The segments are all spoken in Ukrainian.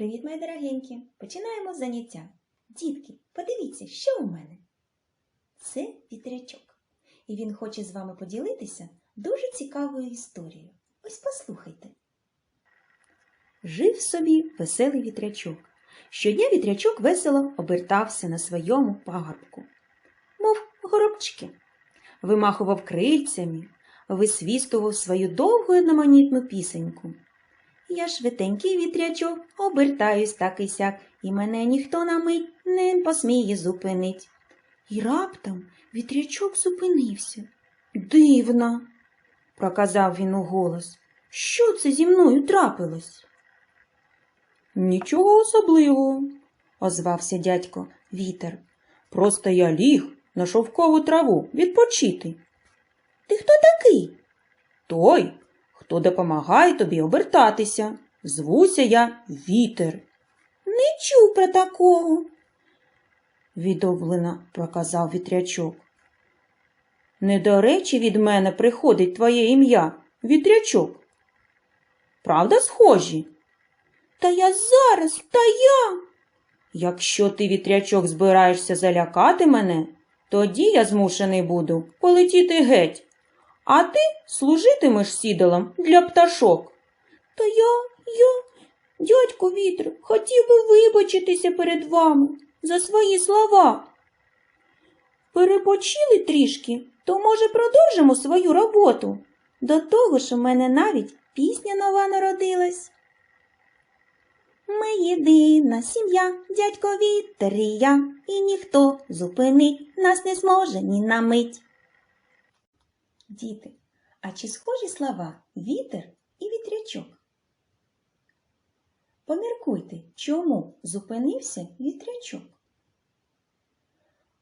Привіт, мої дорогенькі! Починаємо заняття. Дітки, подивіться, що у мене? Це вітрячок. І він хоче з вами поділитися дуже цікавою історією. Ось послухайте. Жив собі веселий вітрячок. Щодня вітрячок весело обертався на своєму пагорбку, мов горобчики, вимахував крильцями, висвістував свою довгу одноманітну пісеньку. Я швиденький вітрячок, обертаюсь так і сяк, і мене ніхто на мить не посміє зупинить. І раптом вітрячок зупинився. Дивно, проказав він у голос. Що це зі мною трапилось? Нічого особливого, озвався дядько вітер. просто я ліг на шовкову траву відпочити. Ти хто такий? Той, хто допомагає тобі обертатися. Звуся я вітер, Не чув про такого. відовлено проказав вітрячок. Не до речі від мене приходить твоє ім'я, вітрячок. Правда, схожі? Та я зараз, та я. Якщо ти, вітрячок, збираєшся залякати мене, тоді я змушений буду полетіти геть, а ти служитимеш сідалом для пташок. Та я, я, дядько вітер, хотів би вибачитися перед вами за свої слова. Перепочили трішки, то, може, продовжимо свою роботу. До того ж у мене навіть пісня нова народилась. Ми єдина сім'я, дядько вітер і я, і ніхто зупинить нас не зможе ні на мить. Діти, а чи схожі слова вітер і вітрячок? Поміркуйте, чому зупинився вітрячок?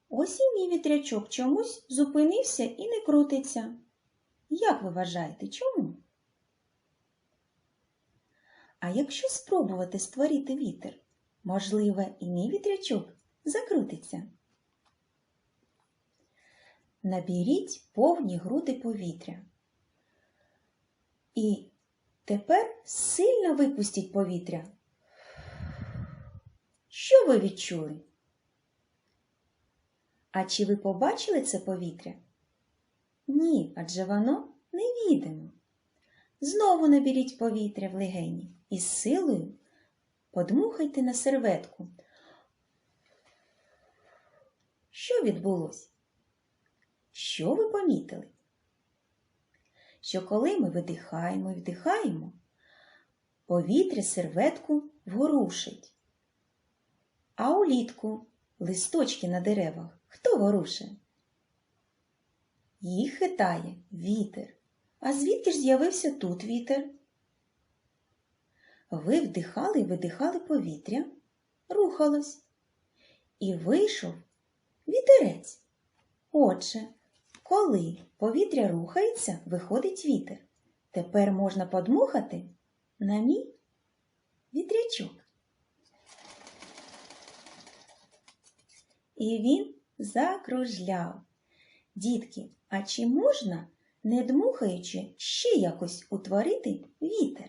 Ось і мій вітрячок чомусь зупинився і не крутиться. Як ви вважаєте, чому? А якщо спробувати створити вітер, можливо, і мій вітрячок закрутиться. Наберіть повні груди повітря. І тепер сильно випустіть повітря. Що ви відчули? А чи ви побачили це повітря? Ні, адже воно невідомо. Знову наберіть повітря в легені і з силою подмухайте на серветку. Що відбулося? Що ви помітили? Що коли ми видихаємо і вдихаємо, повітря серветку ворушить. А улітку листочки на деревах хто ворушить? Їх хитає вітер. А звідки ж з'явився тут вітер? Ви вдихали і видихали повітря, рухалось, і вийшов вітерець. Отже, коли повітря рухається, виходить вітер. Тепер можна подмухати на мій вітрячок. І він закружляв. Дітки, а чи можна, не дмухаючи, ще якось утворити вітер?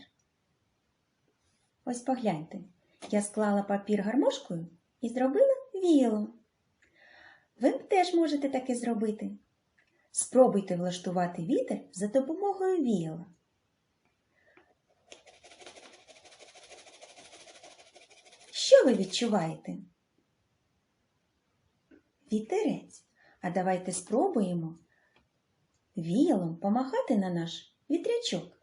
Ось погляньте, я склала папір гармошкою і зробила віяло. Ви теж можете таке зробити. Спробуйте влаштувати вітер за допомогою віяла. Що ви відчуваєте? Вітерець. А давайте спробуємо віялом помахати на наш вітрячок.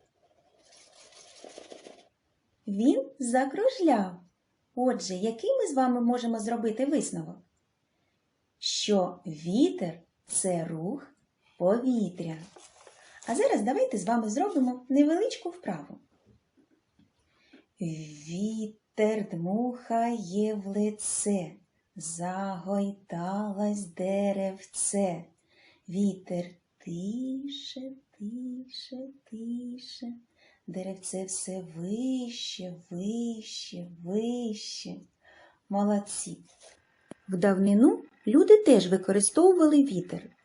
Він закружляв. Отже, який ми з вами можемо зробити висновок? Що вітер це рух повітря. А зараз давайте з вами зробимо невеличку вправу. Вітер дмухає в лице, загойдалась деревце. Вітер тише, тише, тише. Деревце все вище, вище, вище. Молодці. В давнину люди теж використовували вітер.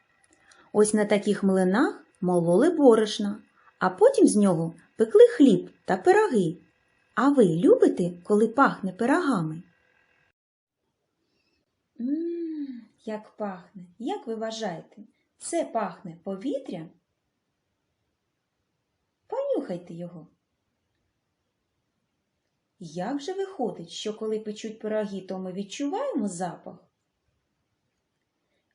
Ось на таких млинах мололи борошна, а потім з нього пекли хліб та пироги. А ви любите, коли пахне пирогами? Ммм, як пахне. Як ви вважаєте, це пахне повітрям? Понюхайте його. Як же виходить, що коли печуть пироги, то ми відчуваємо запах?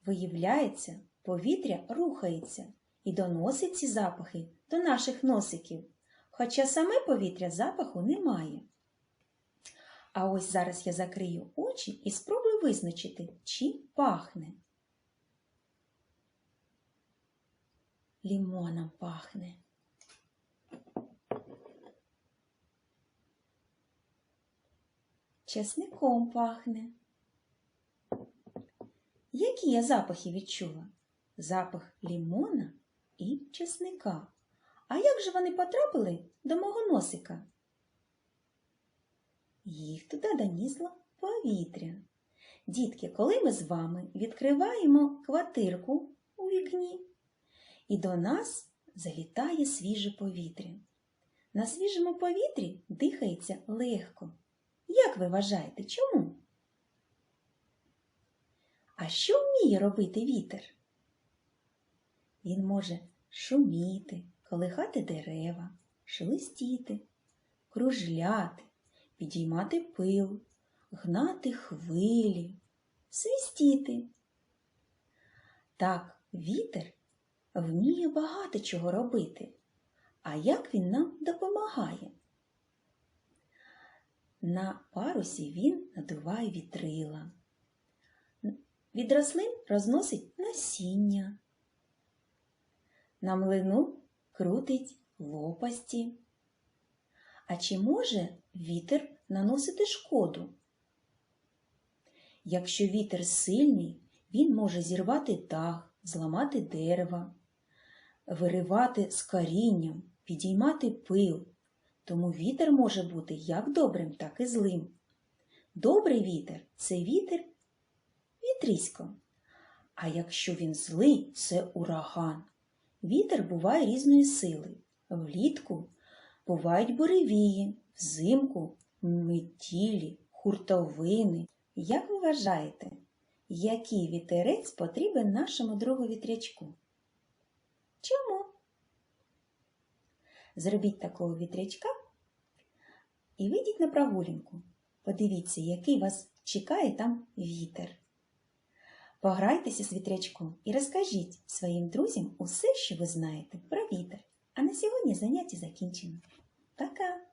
Виявляється, повітря рухається і доносить ці запахи до наших носиків, хоча саме повітря запаху немає. А ось зараз я закрию очі і спробую визначити, чим пахне. Лімоном пахне. Чесником пахне. Які я запахи відчула? Запах лімона і чесника. А як же вони потрапили до мого носика? Їх туди донесло повітря. Дітки, коли ми з вами відкриваємо квартирку у вікні, і до нас залітає свіже повітря. На свіжому повітрі дихається легко. Як ви вважаєте, чому? А що вміє робити вітер? Він може шуміти, колихати дерева, шелестіти, кружляти, підіймати пил, гнати хвилі, свистіти. Так, вітер вміє багато чого робити. А як він нам допомагає? На парусі він надуває вітрила. Від рослин розносить насіння. На млину крутить лопасті. А чи може вітер наносити шкоду? Якщо вітер сильний, він може зірвати дах, зламати дерева, виривати з корінням, підіймати пил. Тому вітер може бути як добрим, так і злим. Добрий вітер це вітер вітрісько. А якщо він злий, це ураган. Вітер буває різної сили. Влітку бувають буревії, взимку метілі, хуртовини. Як ви вважаєте, який вітерець потрібен нашому другу вітрячку? Чому? Зробіть такого вітрячка і вийдіть на прогулянку. Подивіться, який вас чекає там вітер. Пограйтеся з вітрячком і розкажіть своїм друзям усе, що ви знаєте про вітер. А на сьогодні заняття закінчено. Пока!